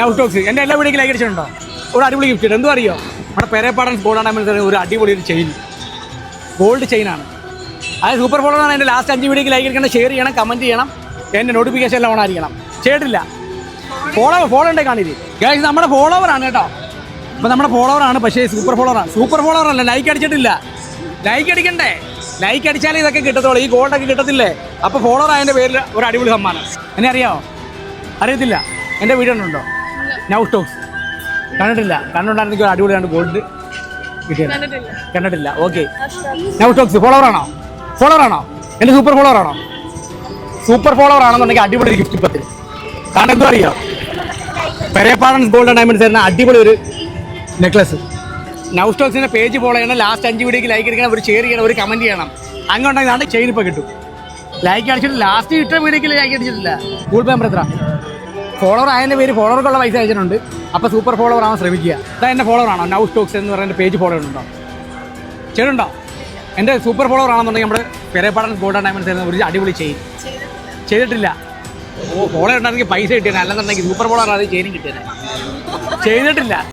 Now talks എന്റെ എല്ലാ വീടും ലൈക്ക് അടിച്ചിട്ടുണ്ടോ? ഒരു അടിപൊളി ഗിഫ്റ്റ് എന്തോ അറിയോ? നമ്മുടെ പെരേപ്പാടൻ ഗോൾഡ് ഒരു അടിപൊളി ഒരു ചെയിൻ ഗോൾഡ് ചെയിനാണ് അത് സൂപ്പർ ഫോളോ ആണ്. എന്റെ ലാസ്റ്റ് അഞ്ച് വീഡിയോക്ക് ലൈക്ക് അടിക്കണം ഷെയർ ചെയ്യണം കമന്റ് ചെയ്യണം. എന്റെ നോട്ടിഫിക്കേഷൻ എല്ലാം ഓണായിരിക്കണം ചെയ്തിട്ടില്ല ഫോളോ ഫോളോ ഉണ്ടേ കാണിത് ഗൈസ് നമ്മുടെ ഫോളോവർ ആണ് കേട്ടോ. അപ്പോൾ നമ്മുടെ ഫോളോവർ ആണ് പക്ഷേ സൂപ്പർ ഫോളോവറാണ് സൂപ്പർ ഫോളോവർ അല്ല ലൈക്ക് അടിച്ചിട്ടില്ല. ലൈക്ക് അടിക്കണ്ടേ? ലൈക്ക് അടിച്ചാലേ ഇതൊക്കെ കിട്ടത്തുള്ളൂ. ഈ ഗോൾഡൊക്കെ കിട്ടത്തില്ലേ? അപ്പോൾ ഫോളോവർ ആയതിന്റെ പേരിൽ ഒരു അടിപൊളി സമ്മാനം. എന്നെ അറിയാമോ അറിയത്തില്ല. എന്റെ വീഡിയോ ഉണ്ടോ നൗ ടോക്സ് കണ്ടിട്ടില്ല. കണ്ടുണ്ടായിരുന്നെങ്കിൽ ഒരു അടിപൊളിയാണ് ഗോൾഡ് കിട്ടിയത്. കണ്ടിട്ടില്ല. ഓക്കെ നൗ ടോക്സ് ഫോളോവർ ആണോ? ഫോളോവർ ആണോ? എന്റെ സൂപ്പർ ഫോളോവർ ആണോ? സൂപ്പർ ഫോളോവർ ആണെന്നുണ്ടെങ്കിൽ അടിപൊളി ഗിഫ്റ്റ് പത്തിൽ കാരണം എന്തോ അറിയോ? പെരേപ്പാടൻ ഗോൾഡ് ഡയമണ്ട്സ് എന്ന അടിപൊളി ഒരു നെക്ലസ് നൗ സ്റ്റോക്സിന്റെ പേജ് ഫോളോ ചെയ്യണം. ലാസ്റ്റ് അഞ്ച് വീഡിയോക്ക് ലൈക്ക് എടുക്കണം ഒരു ഷെയർ ചെയ്യണം ഒരു കമന്റ് ചെയ്യണം. അങ്ങനെ ഉണ്ടെങ്കിൽ ചെയിൻ ഇപ്പോൾ കിട്ടും. ലൈക്ക് അടിച്ചിട്ട് ലാസ്റ്റ് ഇട്ട വീഡിയോക്ക് ലൈക്ക് അടിച്ചിട്ടില്ല. ഗൂഗിൾ പേ നമ്പർ എത്ര? ഫോളോവർ ആയതിന്റെ പേര് ഫോളോവർക്കുള്ള പൈസ അയച്ചിട്ടുണ്ട്. അപ്പോൾ സൂപ്പർ ഫോളോവർ ആവാൻ ശ്രമിക്കുക. അതാ എന്റെ ഫോളോവർ ആണോ. നൗ സ്റ്റോക്സ് എന്ന് പറയുന്ന പേജ് ഫോളോ ചെയ്യുന്നുണ്ടോ ചെയ്യണുണ്ടോ എന്റെ സൂപ്പർ ഫോളോവർ ആണെന്നുണ്ടെങ്കിൽ നമ്മുടെ പെരേപ്പാടൻ ഗോൾഡൻ ഡയമണ്ട്സ് എന്ന ഒരു അടിപൊളി ചെയിൻ ചെയ്തിട്ടില്ല. ഓ. ഫോളോ ഉണ്ടായിരുന്നെങ്കിൽ പൈസ കിട്ടിയത് അല്ലെന്നുണ്ടെങ്കിൽ സൂപ്പർ ഫോളോവർ അത് ചെയിനും കിട്ടിയത് ചെയ്തിട്ടില്ല.